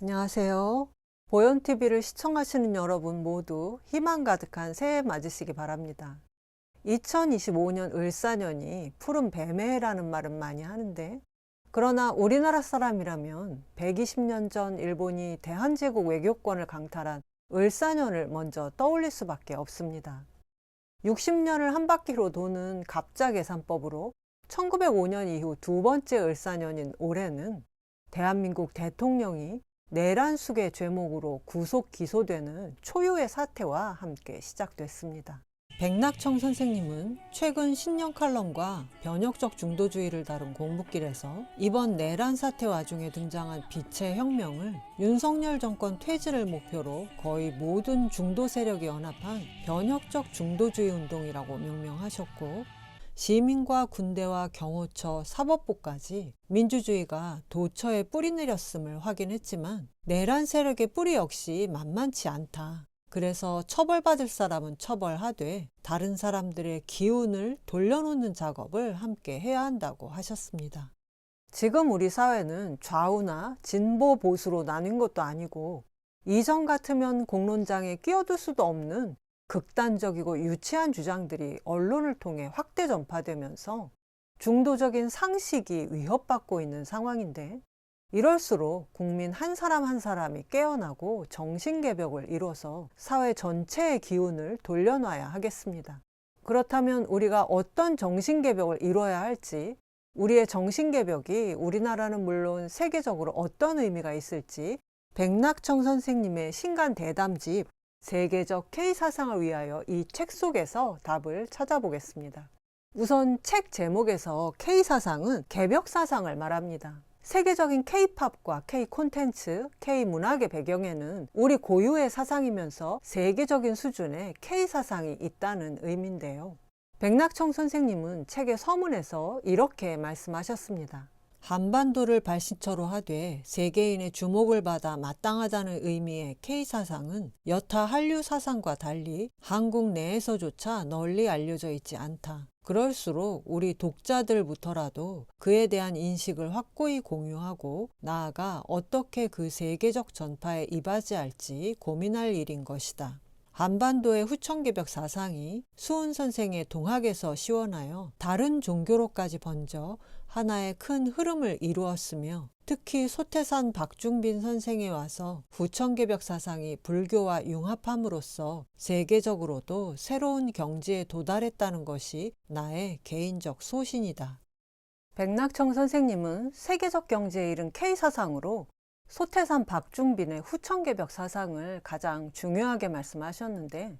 안녕하세요. 보현TV를 시청하시는 여러분 모두 희망 가득한 새해 맞으시기 바랍니다. 2025년 을사년이 푸른 뱀의 해라는 말은 많이 하는데, 그러나 우리나라 사람이라면 120년 전 일본이 대한제국 외교권을 강탈한 을사년을 먼저 떠올릴 수밖에 없습니다. 60년을 한 바퀴로 도는 갑자 계산법으로 1905년 이후 두 번째 을사년인 올해는 대한민국 대통령이 내란숙의 죄목으로 구속 기소되는 초유의 사태와 함께 시작됐습니다. 백낙청 선생님은 최근 신년 칼럼과 변혁적 중도주의를 다룬 공부길에서 이번 내란 사태 와중에 등장한 빛의 혁명을 윤석열 정권 퇴진을 목표로 거의 모든 중도 세력이 연합한 변혁적 중도주의 운동이라고 명명하셨고 시민과 군대와 경호처, 사법부까지 민주주의가 도처에 뿌리 내렸음을 확인했지만 내란 세력의 뿌리 역시 만만치 않다. 그래서 처벌받을 사람은 처벌하되 다른 사람들의 기운을 돌려놓는 작업을 함께 해야 한다고 하셨습니다. 지금 우리 사회는 좌우나 진보 보수로 나뉜 것도 아니고 이전 같으면 공론장에 끼어들 수도 없는 극단적이고 유치한 주장들이 언론을 통해 확대 전파되면서 중도적인 상식이 위협받고 있는 상황인데 이럴수록 국민 한 사람 한 사람이 깨어나고 정신개벽을 이뤄서 사회 전체의 기운을 돌려놔야 하겠습니다. 그렇다면 우리가 어떤 정신개벽을 이뤄야 할지 우리의 정신개벽이 우리나라는 물론 세계적으로 어떤 의미가 있을지 백낙청 선생님의 신간 대담집 세계적 K 사상을 위하여 이 책 속에서 답을 찾아보겠습니다. 우선 책 제목에서 K 사상은 개벽 사상을 말합니다. 세계적인 K-팝과 K 콘텐츠, K 문학의 배경에는 우리 고유의 사상이면서 세계적인 수준의 K 사상이 있다는 의미인데요. 백낙청 선생님은 책의 서문에서 이렇게 말씀하셨습니다. 한반도를 발신처로 하되 세계인의 주목을 받아 마땅하다는 의미의 K사상은 여타 한류 사상과 달리 한국 내에서조차 널리 알려져 있지 않다. 그럴수록 우리 독자들부터라도 그에 대한 인식을 확고히 공유하고 나아가 어떻게 그 세계적 전파에 이바지할지 고민할 일인 것이다. 한반도의 후천개벽 사상이 수훈 선생의 동학에서 시원하여 다른 종교로까지 번져 하나의 큰 흐름을 이루었으며 특히 소태산 박중빈 선생에 와서 후천개벽 사상이 불교와 융합함으로써 세계적으로도 새로운 경지에 도달했다는 것이 나의 개인적 소신이다. 백낙청 선생님은 세계적 경지에 이른 K사상으로 소태산 박중빈의 후천개벽 사상을 가장 중요하게 말씀하셨는데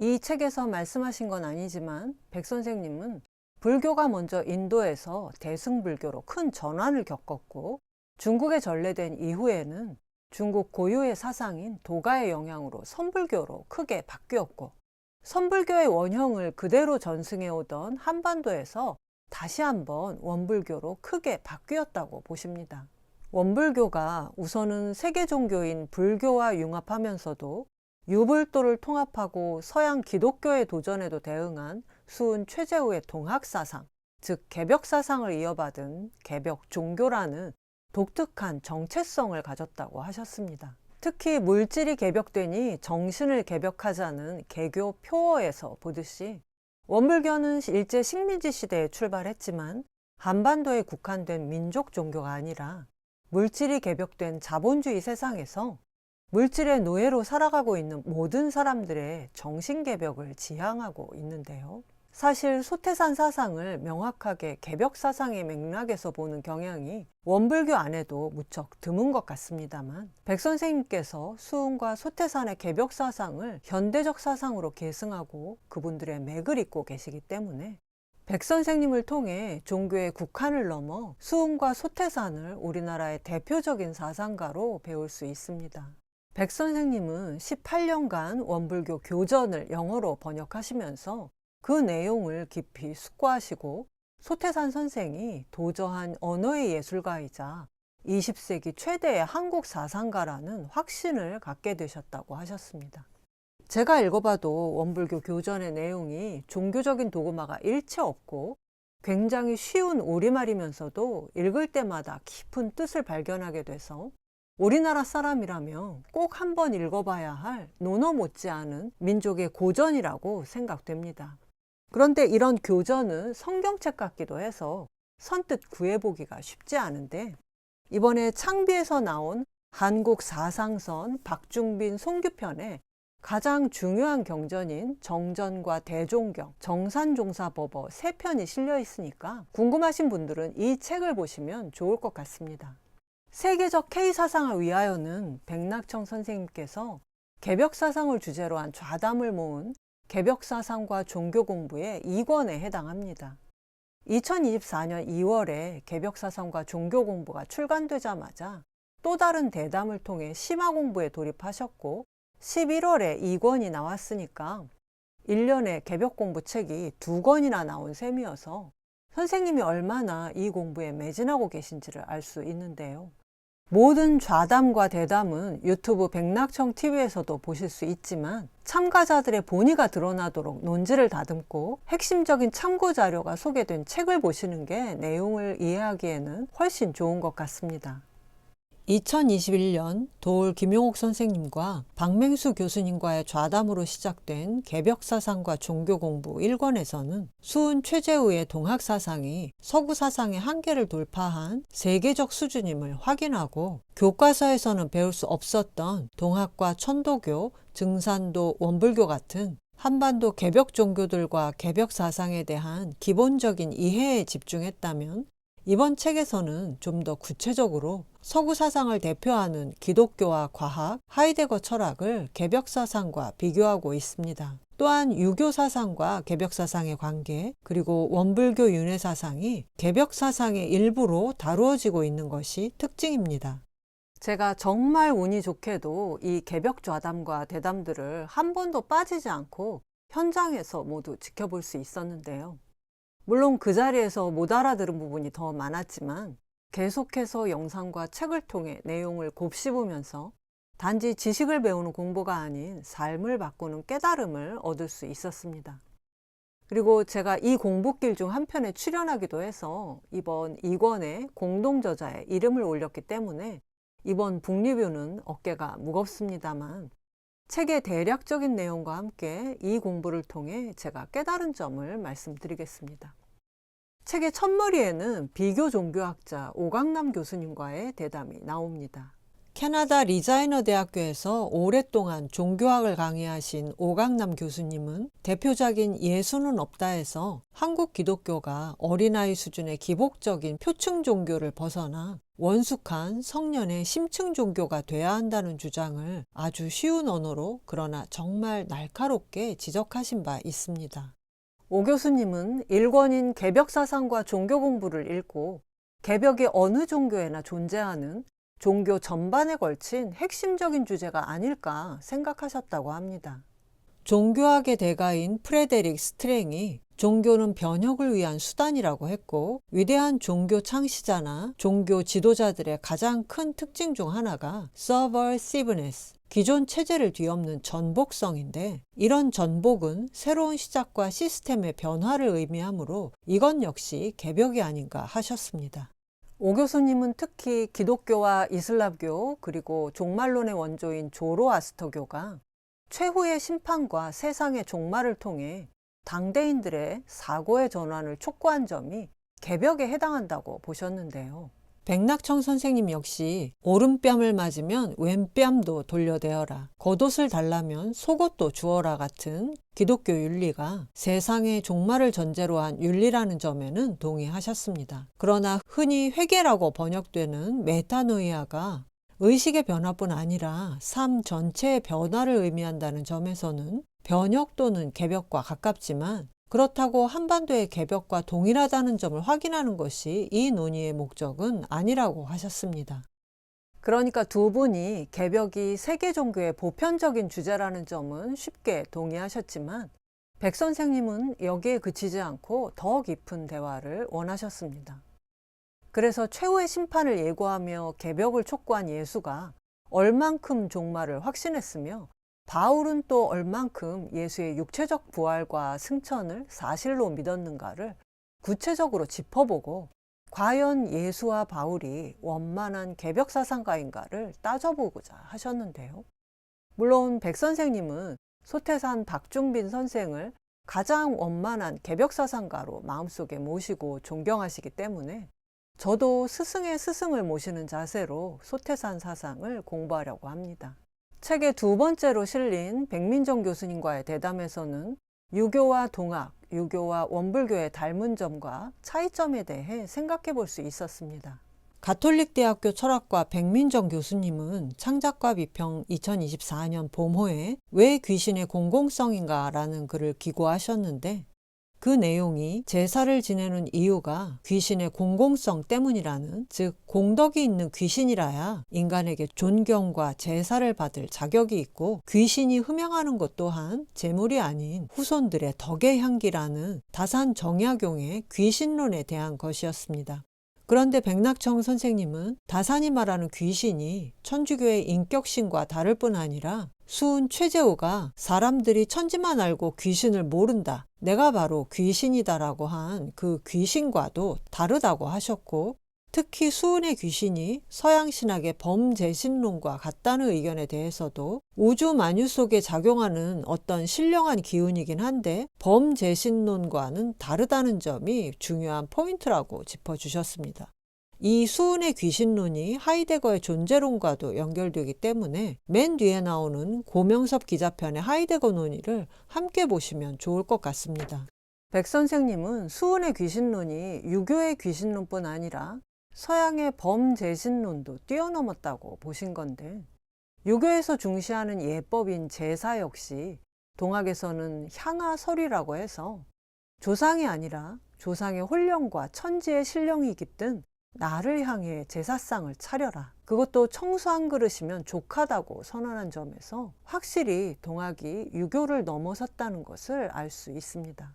이 책에서 말씀하신 건 아니지만 백 선생님은 불교가 먼저 인도에서 대승불교로 큰 전환을 겪었고 중국에 전래된 이후에는 중국 고유의 사상인 도가의 영향으로 선불교로 크게 바뀌었고 선불교의 원형을 그대로 전승해 오던 한반도에서 다시 한번 원불교로 크게 바뀌었다고 보십니다. 원불교가 우선은 세계 종교인 불교와 융합하면서도 유불도를 통합하고 서양 기독교의 도전에도 대응한 수은 최재우의 동학사상, 즉 개벽사상을 이어받은 개벽 종교라는 독특한 정체성을 가졌다고 하셨습니다. 특히 물질이 개벽되니 정신을 개벽하자는 개교 표어에서 보듯이 원불교는 일제 식민지 시대에 출발했지만 한반도에 국한된 민족 종교가 아니라 물질이 개벽된 자본주의 세상에서 물질의 노예로 살아가고 있는 모든 사람들의 정신 개벽을 지향하고 있는데요. 사실 소태산 사상을 명확하게 개벽 사상의 맥락에서 보는 경향이 원불교 안에도 무척 드문 것 같습니다만 백 선생님께서 수은과 소태산의 개벽 사상을 현대적 사상으로 계승하고 그분들의 맥을 잇고 계시기 때문에 백 선생님을 통해 종교의 국한을 넘어 수은과 소태산을 우리나라의 대표적인 사상가로 배울 수 있습니다. 백 선생님은 18년간 원불교 교전을 영어로 번역하시면서 그 내용을 깊이 숙고하시고 소태산 선생이 도저한 언어의 예술가이자 20세기 최대의 한국 사상가라는 확신을 갖게 되셨다고 하셨습니다. 제가 읽어봐도 원불교 교전의 내용이 종교적인 도구마가 일체 없고 굉장히 쉬운 우리말이면서도 읽을 때마다 깊은 뜻을 발견하게 돼서 우리나라 사람이라면 꼭 한번 읽어봐야 할 논어 못지않은 민족의 고전이라고 생각됩니다. 그런데 이런 교전은 성경책 같기도 해서 선뜻 구해보기가 쉽지 않은데 이번에 창비에서 나온 한국 사상선 박중빈 송규편에 가장 중요한 경전인 정전과 대종경, 정산종사법어 세 편이 실려 있으니까 궁금하신 분들은 이 책을 보시면 좋을 것 같습니다. 세계적 K사상을 위하여는 백낙청 선생님께서 개벽사상을 주제로 한 좌담을 모은 개벽사상과 종교 공부의 2권에 해당합니다. 2024년 2월에 개벽사상과 종교 공부가 출간되자마자 또 다른 대담을 통해 심화 공부에 돌입하셨고 11월에 2권이 나왔으니까 1년에 개벽 공부 책이 두 권이나 나온 셈이어서 선생님이 얼마나 이 공부에 매진하고 계신지를 알 수 있는데요. 모든 좌담과 대담은 유튜브 백낙청 TV에서도 보실 수 있지만 참가자들의 본의가 드러나도록 논지를 다듬고 핵심적인 참고 자료가 소개된 책을 보시는 게 내용을 이해하기에는 훨씬 좋은 것 같습니다. 2021년 도울 김용옥 선생님과 박맹수 교수님과의 좌담으로 시작된 개벽사상과 종교공부 1권에서는 수은 최재우의 동학사상이 서구사상의 한계를 돌파한 세계적 수준임을 확인하고 교과서에서는 배울 수 없었던 동학과 천도교, 증산도, 원불교 같은 한반도 개벽 종교들과 개벽 사상에 대한 기본적인 이해에 집중했다면 이번 책에서는 좀 더 구체적으로 서구 사상을 대표하는 기독교와 과학, 하이데거 철학을 개벽 사상과 비교하고 있습니다. 또한 유교 사상과 개벽 사상의 관계, 그리고 원불교 윤회 사상이 개벽 사상의 일부로 다루어지고 있는 것이 특징입니다. 제가 정말 운이 좋게도 이 개벽 좌담과 대담들을 한 번도 빠지지 않고 현장에서 모두 지켜볼 수 있었는데요. 물론 그 자리에서 못 알아들은 부분이 더 많았지만 계속해서 영상과 책을 통해 내용을 곱씹으면서 단지 지식을 배우는 공부가 아닌 삶을 바꾸는 깨달음을 얻을 수 있었습니다. 그리고 제가 이 공부길 중 한 편에 출연하기도 해서 이번 2권의 공동저자의 이름을 올렸기 때문에 이번 북리뷰는 어깨가 무겁습니다만 책의 대략적인 내용과 함께 이 공부를 통해 제가 깨달은 점을 말씀드리겠습니다. 책의 첫머리에는 비교 종교학자 오강남 교수님과의 대담이 나옵니다. 캐나다 리자이너 대학교에서 오랫동안 종교학을 강의하신 오강남 교수님은 대표작인 예수는 없다에서 한국 기독교가 어린아이 수준의 기복적인 표층 종교를 벗어나 원숙한 성년의 심층 종교가 돼야 한다는 주장을 아주 쉬운 언어로 그러나 정말 날카롭게 지적하신 바 있습니다. 오 교수님은 일권인 개벽 사상과 종교 공부를 읽고 개벽이 어느 종교에나 존재하는 종교 전반에 걸친 핵심적인 주제가 아닐까 생각하셨다고 합니다. 종교학의 대가인 프레데릭 스트랭이 종교는 변혁을 위한 수단이라고 했고 위대한 종교 창시자나 종교 지도자들의 가장 큰 특징 중 하나가 subversiveness, 기존 체제를 뒤엎는 전복성인데 이런 전복은 새로운 시작과 시스템의 변화를 의미하므로 이건 역시 개벽이 아닌가 하셨습니다. 오 교수님은 특히 기독교와 이슬람교 그리고 종말론의 원조인 조로아스터교가 최후의 심판과 세상의 종말을 통해 당대인들의 사고의 전환을 촉구한 점이 개벽에 해당한다고 보셨는데요. 백낙청 선생님 역시 오른뺨을 맞으면 왼뺨도 돌려대어라. 겉옷을 달라면 속옷도 주어라 같은 기독교 윤리가 세상의 종말을 전제로 한 윤리라는 점에는 동의하셨습니다. 그러나 흔히 회계라고 번역되는 메타노이아가 의식의 변화뿐 아니라 삶 전체의 변화를 의미한다는 점에서는 변혁 또는 개벽과 가깝지만 그렇다고 한반도의 개벽과 동일하다는 점을 확인하는 것이 이 논의의 목적은 아니라고 하셨습니다. 그러니까 두 분이 개벽이 세계 종교의 보편적인 주제라는 점은 쉽게 동의하셨지만 백 선생님은 여기에 그치지 않고 더 깊은 대화를 원하셨습니다. 그래서 최후의 심판을 예고하며 개벽을 촉구한 예수가 얼만큼 종말을 확신했으며 바울은 또 얼만큼 예수의 육체적 부활과 승천을 사실로 믿었는가를 구체적으로 짚어보고 과연 예수와 바울이 원만한 개벽 사상가인가를 따져보고자 하셨는데요. 물론 백 선생님은 소태산 박중빈 선생을 가장 원만한 개벽 사상가로 마음속에 모시고 존경하시기 때문에 저도 스승의 스승을 모시는 자세로 소태산 사상을 공부하려고 합니다. 책의 두 번째로 실린 백민정 교수님과의 대담에서는 유교와 동학, 유교와 원불교의 닮은 점과 차이점에 대해 생각해 볼 수 있었습니다. 가톨릭 대학교 철학과 백민정 교수님은 창작과 비평 2024년 봄호에 왜 귀신의 공공성인가 라는 글을 기고하셨는데 그 내용이 제사를 지내는 이유가 귀신의 공공성 때문이라는 즉 공덕이 있는 귀신이라야 인간에게 존경과 제사를 받을 자격이 있고 귀신이 흠양하는 것 또한 재물이 아닌 후손들의 덕의 향기라는 다산 정약용의 귀신론에 대한 것이었습니다. 그런데 백낙청 선생님은 다산이 말하는 귀신이 천주교의 인격신과 다를 뿐 아니라 수은 최재우가 사람들이 천지만 알고 귀신을 모른다. 내가 바로 귀신이다라고 한 그 귀신과도 다르다고 하셨고 특히 수은의 귀신이 서양 신학의 범재신론과 같다는 의견에 대해서도 우주 만유 속에 작용하는 어떤 신령한 기운이긴 한데 범재신론과는 다르다는 점이 중요한 포인트라고 짚어주셨습니다. 이 수은의 귀신론이 하이데거의 존재론과도 연결되기 때문에 맨 뒤에 나오는 고명섭 기자편의 하이데거 논의를 함께 보시면 좋을 것 같습니다. 백 선생님은 수은의 귀신론이 유교의 귀신론뿐 아니라 서양의 범재신론도 뛰어넘었다고 보신 건데 유교에서 중시하는 예법인 제사 역시 동학에서는 향하설이라고 해서 조상이 아니라 조상의 혼령과 천지의 신령이 깃든 나를 향해 제사상을 차려라. 그것도 청수 한 그릇이면 족하다고 선언한 점에서 확실히 동학이 유교를 넘어섰다는 것을 알 수 있습니다.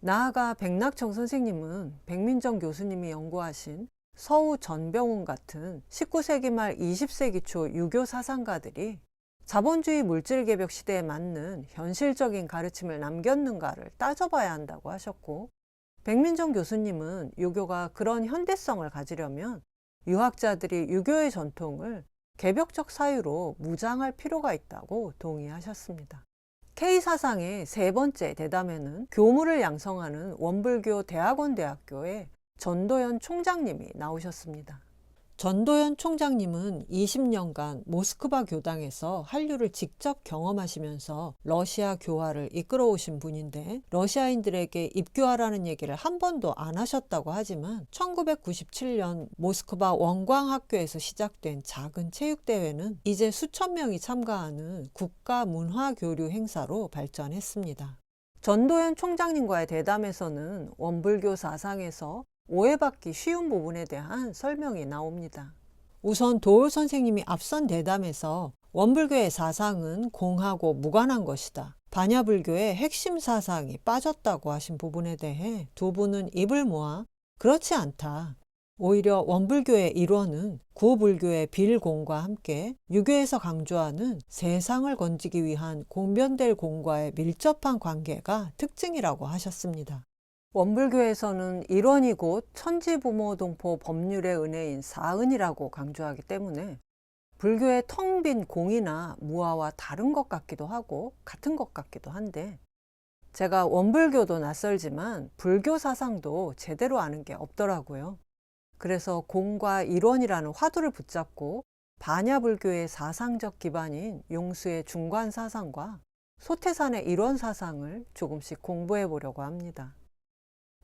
나아가 백낙청 선생님은 백민정 교수님이 연구하신 서우 전병훈 같은 19세기 말 20세기 초 유교 사상가들이 자본주의 물질 개벽 시대에 맞는 현실적인 가르침을 남겼는가를 따져봐야 한다고 하셨고 백민정 교수님은 유교가 그런 현대성을 가지려면 유학자들이 유교의 전통을 개벽적 사유로 무장할 필요가 있다고 동의하셨습니다. K사상의 세 번째 대담에는 교무를 양성하는 원불교 대학원 대학교의 전도연 총장님이 나오셨습니다. 전도연 총장님은 20년간 모스크바 교당에서 한류를 직접 경험하시면서 러시아 교화를 이끌어 오신 분인데 러시아인들에게 입교하라는 얘기를 한 번도 안 하셨다고 하지만 1997년 모스크바 원광학교에서 시작된 작은 체육대회는 이제 수천 명이 참가하는 국가 문화 교류 행사로 발전했습니다. 전도연 총장님과의 대담에서는 원불교 사상에서 오해받기 쉬운 부분에 대한 설명이 나옵니다. 우선 도울 선생님이 앞선 대담에서 원불교의 사상은 공하고 무관한 것이다. 반야불교의 핵심 사상이 빠졌다고 하신 부분에 대해 두 분은 입을 모아 그렇지 않다. 오히려 원불교의 일원은 구불교의 빌공과 함께 유교에서 강조하는 세상을 건지기 위한 공변될 공과의 밀접한 관계가 특징이라고 하셨습니다. 원불교에서는 일원이 곧 천지부모동포 법률의 은혜인 사은이라고 강조하기 때문에 불교의 텅 빈 공이나 무아와 다른 것 같기도 하고 같은 것 같기도 한데 제가 원불교도 낯설지만 불교 사상도 제대로 아는 게 없더라고요. 그래서 공과 일원이라는 화두를 붙잡고 반야불교의 사상적 기반인 용수의 중관 사상과 소태산의 일원 사상을 조금씩 공부해 보려고 합니다.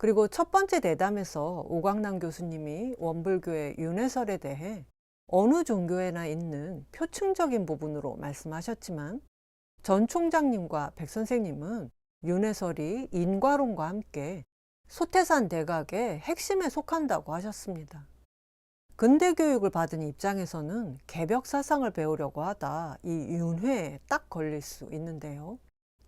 그리고 첫 번째 대담에서 오광남 교수님이 원불교의 윤회설에 대해 어느 종교에나 있는 표층적인 부분으로 말씀하셨지만 전 총장님과 백 선생님은 윤회설이 인과론과 함께 소태산 대각의 핵심에 속한다고 하셨습니다. 근대 교육을 받은 입장에서는 개벽 사상을 배우려고 하다 이 윤회에 딱 걸릴 수 있는데요.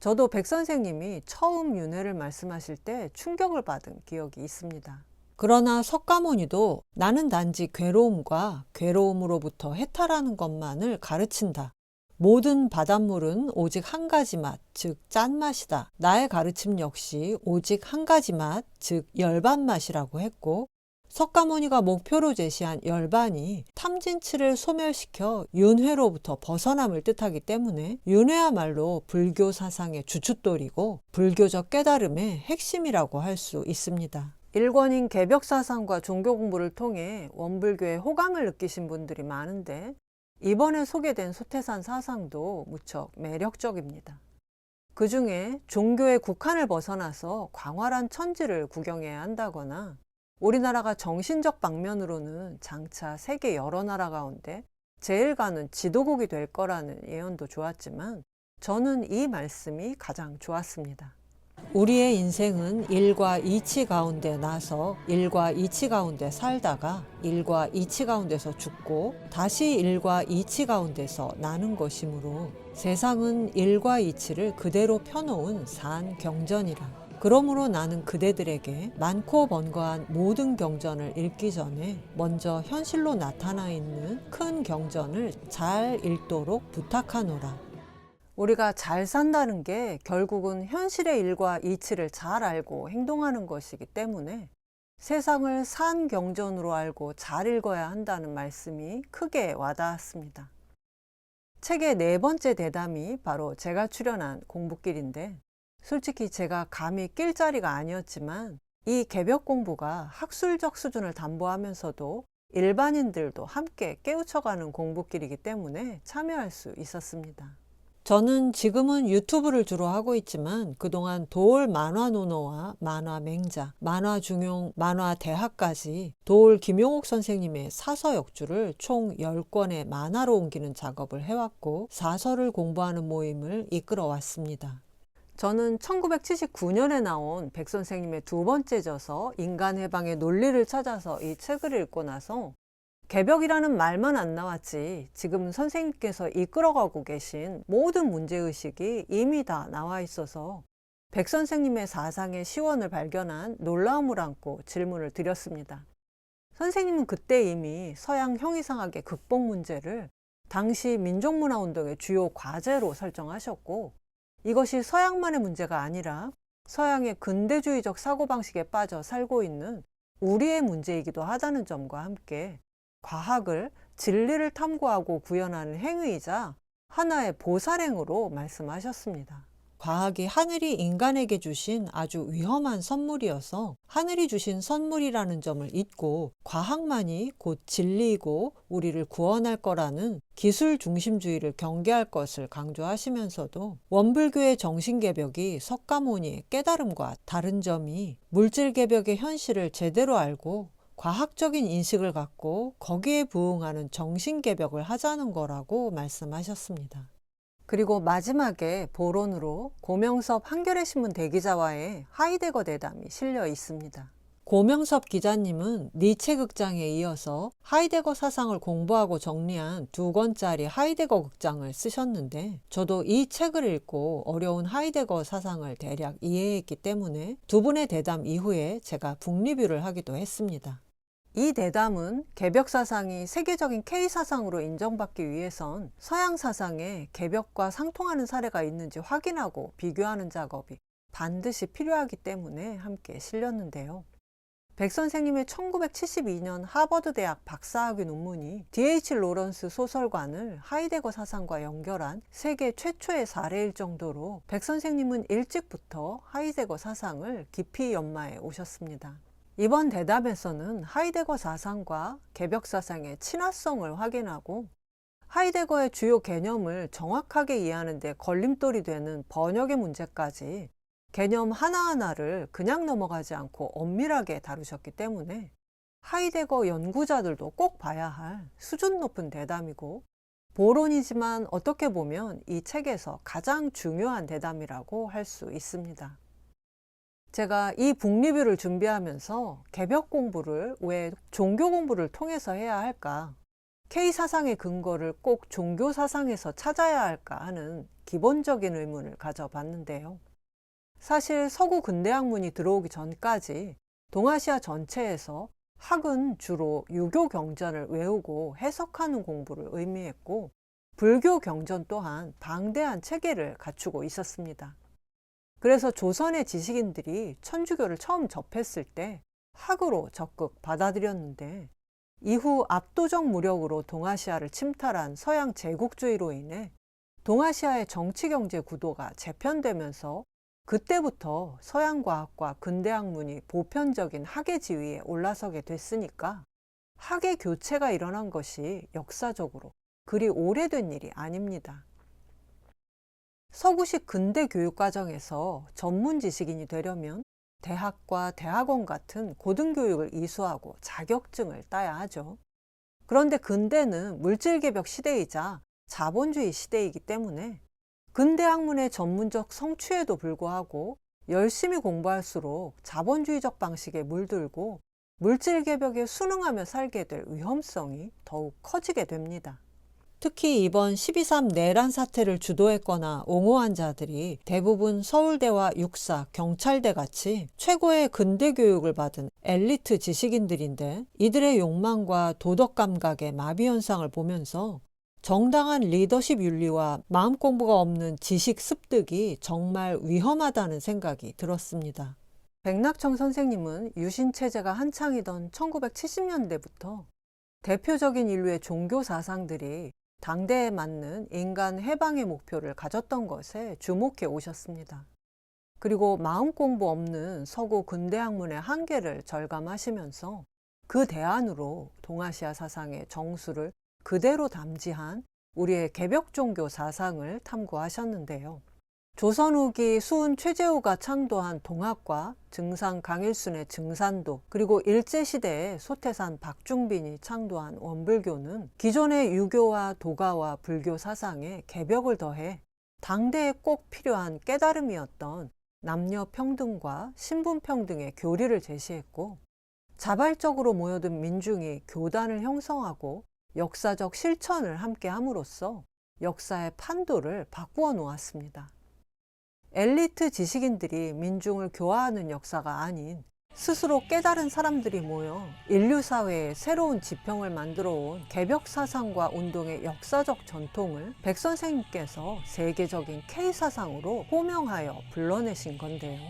저도 백 선생님이 처음 윤회를 말씀하실 때 충격을 받은 기억이 있습니다. 그러나 석가모니도 나는 단지 괴로움과 괴로움으로부터 해탈하는 것만을 가르친다. 모든 바닷물은 오직 한 가지 맛, 즉 짠맛이다. 나의 가르침 역시 오직 한 가지 맛, 즉 열반 맛이라고 했고 석가모니가 목표로 제시한 열반이 탐진치를 소멸시켜 윤회로부터 벗어남을 뜻하기 때문에 윤회야말로 불교 사상의 주춧돌이고 불교적 깨달음의 핵심이라고 할 수 있습니다. 일권인 개벽 사상과 종교 공부를 통해 원불교에 호감을 느끼신 분들이 많은데 이번에 소개된 소태산 사상도 무척 매력적입니다. 그 중에 종교의 국한을 벗어나서 광활한 천지를 구경해야 한다거나 우리나라가 정신적 방면으로는 장차 세계 여러 나라 가운데 제일 가는 지도국이 될 거라는 예언도 좋았지만 저는 이 말씀이 가장 좋았습니다. 우리의 인생은 일과 이치 가운데 나서 일과 이치 가운데 살다가 일과 이치 가운데서 죽고 다시 일과 이치 가운데서 나는 것이므로 세상은 일과 이치를 그대로 펴놓은 산 경전이라. 그러므로 나는 그대들에게 많고 번거한 모든 경전을 읽기 전에 먼저 현실로 나타나 있는 큰 경전을 잘 읽도록 부탁하노라. 우리가 잘 산다는 게 결국은 현실의 일과 이치를 잘 알고 행동하는 것이기 때문에 세상을 산 경전으로 알고 잘 읽어야 한다는 말씀이 크게 와닿았습니다. 책의 네 번째 대담이 바로 제가 출연한 공부길인데 솔직히 제가 감히 낄 자리가 아니었지만 이 개벽 공부가 학술적 수준을 담보하면서도 일반인들도 함께 깨우쳐가는 공부길이기 때문에 참여할 수 있었습니다. 저는 지금은 유튜브를 주로 하고 있지만 그동안 도올 만화 노노와 만화 맹자, 만화 중용, 만화 대학까지 도올 김용옥 선생님의 사서 역주를 총 10권의 만화로 옮기는 작업을 해왔고 사서를 공부하는 모임을 이끌어 왔습니다. 저는 1979년에 나온 백 선생님의 두 번째 저서 인간 해방의 논리를 찾아서 이 책을 읽고 나서 개벽이라는 말만 안 나왔지 지금 선생님께서 이끌어가고 계신 모든 문제의식이 이미 다 나와 있어서 백 선생님의 사상의 시원을 발견한 놀라움을 안고 질문을 드렸습니다. 선생님은 그때 이미 서양 형이상학의 극복 문제를 당시 민족문화운동의 주요 과제로 설정하셨고 이것이 서양만의 문제가 아니라 서양의 근대주의적 사고방식에 빠져 살고 있는 우리의 문제이기도 하다는 점과 함께 과학을 진리를 탐구하고 구현하는 행위이자 하나의 보살행으로 말씀하셨습니다. 과학이 하늘이 인간에게 주신 아주 위험한 선물이어서 하늘이 주신 선물이라는 점을 잊고 과학만이 곧 진리이고 우리를 구원할 거라는 기술 중심주의를 경계할 것을 강조하시면서도 원불교의 정신개벽이 석가모니의 깨달음과 다른 점이 물질개벽의 현실을 제대로 알고 과학적인 인식을 갖고 거기에 부응하는 정신개벽을 하자는 거라고 말씀하셨습니다. 그리고 마지막에 보론으로 고명섭 한겨레 신문 대기자와의 하이데거 대담이 실려 있습니다. 고명섭 기자님은 니체 극장에 이어서 하이데거 사상을 공부하고 정리한 두 권짜리 하이데거 극장을 쓰셨는데 저도 이 책을 읽고 어려운 하이데거 사상을 대략 이해했기 때문에 두 분의 대담 이후에 제가 북리뷰를 하기도 했습니다. 이 대담은 개벽 사상이 세계적인 K 사상으로 인정받기 위해선 서양 사상에 개벽과 상통하는 사례가 있는지 확인하고 비교하는 작업이 반드시 필요하기 때문에 함께 실렸는데요. 백 선생님의 1972년 하버드 대학 박사학위 논문이 D.H. 로런스 소설관을 하이데거 사상과 연결한 세계 최초의 사례일 정도로 백 선생님은 일찍부터 하이데거 사상을 깊이 연마해 오셨습니다. 이번 대답에서는 하이데거 사상과 개벽 사상의 친화성을 확인하고 하이데거의 주요 개념을 정확하게 이해하는 데 걸림돌이 되는 번역의 문제까지 개념 하나하나를 그냥 넘어가지 않고 엄밀하게 다루셨기 때문에 하이데거 연구자들도 꼭 봐야 할 수준 높은 대담이고 보론이지만 어떻게 보면 이 책에서 가장 중요한 대담이라고 할 수 있습니다. 제가 이 북리뷰를 준비하면서 개벽 공부를 왜 종교 공부를 통해서 해야 할까? K 사상의 근거를 꼭 종교 사상에서 찾아야 할까 하는 기본적인 의문을 가져봤는데요. 사실 서구 근대학문이 들어오기 전까지 동아시아 전체에서 학은 주로 유교 경전을 외우고 해석하는 공부를 의미했고 불교 경전 또한 방대한 체계를 갖추고 있었습니다. 그래서 조선의 지식인들이 천주교를 처음 접했을 때 학으로 적극 받아들였는데 이후 압도적 무력으로 동아시아를 침탈한 서양 제국주의로 인해 동아시아의 정치 경제 구도가 재편되면서 그때부터 서양 과학과 근대 학문이 보편적인 학예 지위에 올라서게 됐으니까 학예 교체가 일어난 것이 역사적으로 그리 오래된 일이 아닙니다. 서구식 근대 교육 과정에서 전문 지식인이 되려면 대학과 대학원 같은 고등교육을 이수하고 자격증을 따야 하죠. 그런데 근대는 물질개벽 시대이자 자본주의 시대이기 때문에 근대 학문의 전문적 성취에도 불구하고 열심히 공부할수록 자본주의적 방식에 물들고 물질 개벽에 순응하며 살게 될 위험성이 더욱 커지게 됩니다. 특히 이번 12.3 내란 사태를 주도했거나 옹호한 자들이 대부분 서울대와 육사, 경찰대 같이 최고의 근대 교육을 받은 엘리트 지식인들인데 이들의 욕망과 도덕 감각의 마비 현상을 보면서 정당한 리더십 윤리와 마음 공부가 없는 지식 습득이 정말 위험하다는 생각이 들었습니다. 백낙청 선생님은 유신 체제가 한창이던 1970년대부터 대표적인 인류의 종교 사상들이 당대에 맞는 인간 해방의 목표를 가졌던 것에 주목해 오셨습니다. 그리고 마음 공부 없는 서구 근대 학문의 한계를 절감하시면서 그 대안으로 동아시아 사상의 정수를 그대로 담지한 우리의 개벽 종교 사상을 탐구하셨는데요. 조선 후기 수은 최재우가 창도한 동학과 증상 강일순의 증산도 그리고 일제시대에 소태산 박중빈이 창도한 원불교는 기존의 유교와 도가와 불교 사상에 개벽을 더해 당대에 꼭 필요한 깨달음이었던 남녀 평등과 신분 평등의 교리를 제시했고 자발적으로 모여든 민중이 교단을 형성하고 역사적 실천을 함께 함으로써 역사의 판도를 바꾸어 놓았습니다. 엘리트 지식인들이 민중을 교화하는 역사가 아닌 스스로 깨달은 사람들이 모여 인류 사회에 새로운 지평을 만들어 온 개벽 사상과 운동의 역사적 전통을 백 선생님께서 세계적인 K 사상으로 호명하여 불러내신 건데요.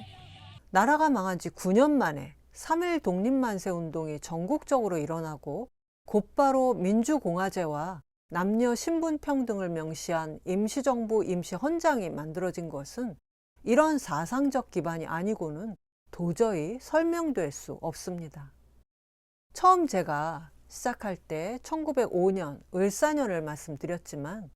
나라가 망한 지 9년 만에 3일 독립만세 운동이 전국적으로 일어나고 곧바로 민주공화제와 남녀 신분 평등을 명시한 임시정부 임시헌장이 만들어진 것은 이런 사상적 기반이 아니고는 도저히 설명될 수 없습니다. 처음 제가 시작할 때 1905년 을사년을 말씀드렸지만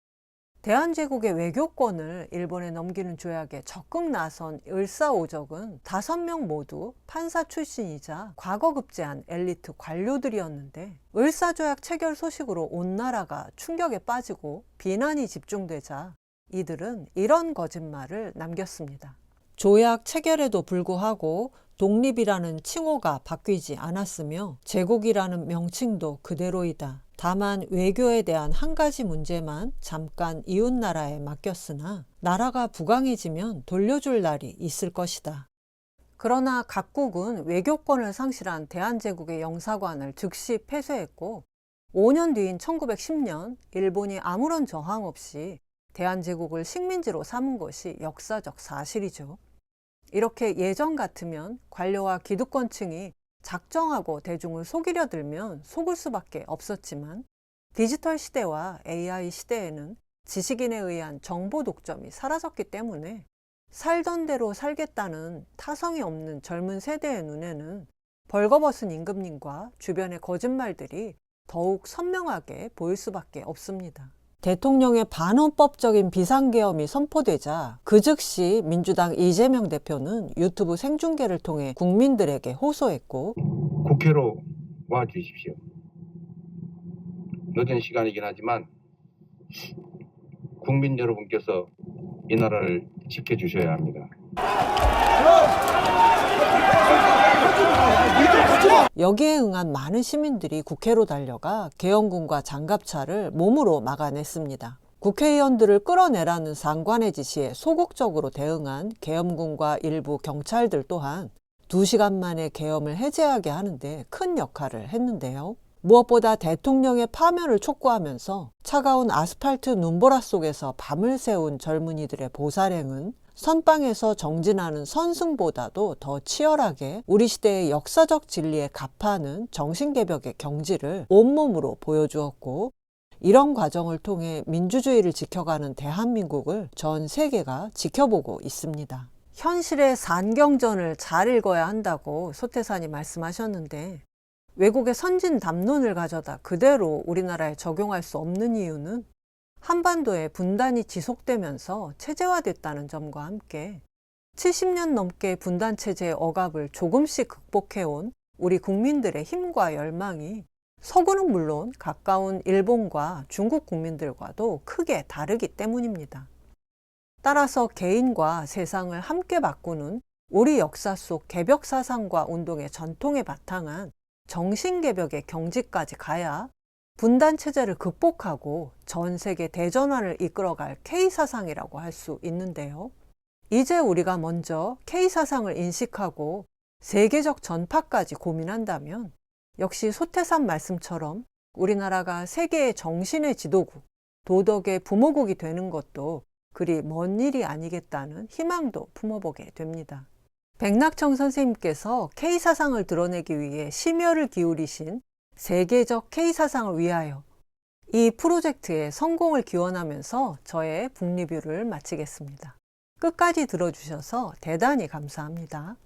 대한제국의 외교권을 일본에 넘기는 조약에 적극 나선 을사오적은 다섯 명 모두 판사 출신이자 과거 급제한 엘리트 관료들이었는데 을사조약 체결 소식으로 온 나라가 충격에 빠지고 비난이 집중되자 이들은 이런 거짓말을 남겼습니다. 조약 체결에도 불구하고 독립이라는 칭호가 바뀌지 않았으며 제국이라는 명칭도 그대로이다. 다만 외교에 대한 한 가지 문제만 잠깐 이웃나라에 맡겼으나 나라가 부강해지면 돌려줄 날이 있을 것이다. 그러나 각국은 외교권을 상실한 대한제국의 영사관을 즉시 폐쇄했고 5년 뒤인 1910년 일본이 아무런 저항 없이 대한제국을 식민지로 삼은 것이 역사적 사실이죠. 이렇게 예전 같으면 관료와 기득권층이 작정하고 대중을 속이려 들면 속을 수밖에 없었지만 디지털 시대와 AI 시대에는 지식인에 의한 정보 독점이 사라졌기 때문에 살던 대로 살겠다는 타성이 없는 젊은 세대의 눈에는 벌거벗은 임금님과 주변의 거짓말들이 더욱 선명하게 보일 수밖에 없습니다. 대통령의 반헌법적인 비상계엄이 선포되자 그 즉시 민주당 이재명 대표는 유튜브 생중계를 통해 국민들에게 호소했고 국회로 와 주십시오. 늦은 시간이긴 하지만 국민 여러분께서 이 나라를 지켜주셔야 합니다. 여기에 응한 많은 시민들이 국회로 달려가 계엄군과 장갑차를 몸으로 막아냈습니다. 국회의원들을 끌어내라는 상관의 지시에 소극적으로 대응한 계엄군과 일부 경찰들 또한 2시간 만에 계엄을 해제하게 하는데 큰 역할을 했는데요. 무엇보다 대통령의 파면을 촉구하면서 차가운 아스팔트 눈보라 속에서 밤을 새운 젊은이들의 보살행은 선방에서 정진하는 선승보다도 더 치열하게 우리 시대의 역사적 진리에 갑하는 정신개벽의 경지를 온몸으로 보여주었고 이런 과정을 통해 민주주의를 지켜가는 대한민국을 전 세계가 지켜보고 있습니다. 현실의 산경전을 잘 읽어야 한다고 소태산이 말씀하셨는데 외국의 선진 담론을 가져다 그대로 우리나라에 적용할 수 없는 이유는 한반도의 분단이 지속되면서 체제화됐다는 점과 함께 70년 넘게 분단 체제의 억압을 조금씩 극복해온 우리 국민들의 힘과 열망이 서구는 물론 가까운 일본과 중국 국민들과도 크게 다르기 때문입니다. 따라서 개인과 세상을 함께 바꾸는 우리 역사 속 개벽 사상과 운동의 전통에 바탕한 정신 개벽의 경지까지 가야 분단 체제를 극복하고 전 세계 대전환을 이끌어갈 K 사상이라고 할 수 있는데요. 이제 우리가 먼저 K 사상을 인식하고 세계적 전파까지 고민한다면 역시 소태산 말씀처럼 우리나라가 세계의 정신의 지도국, 도덕의 부모국이 되는 것도 그리 먼 일이 아니겠다는 희망도 품어보게 됩니다. 백낙청 선생님께서 K 사상을 드러내기 위해 심혈을 기울이신 세계적 K 사상을 위하여 이 프로젝트의 성공을 기원하면서 저의 북리뷰를 마치겠습니다. 끝까지 들어주셔서 대단히 감사합니다.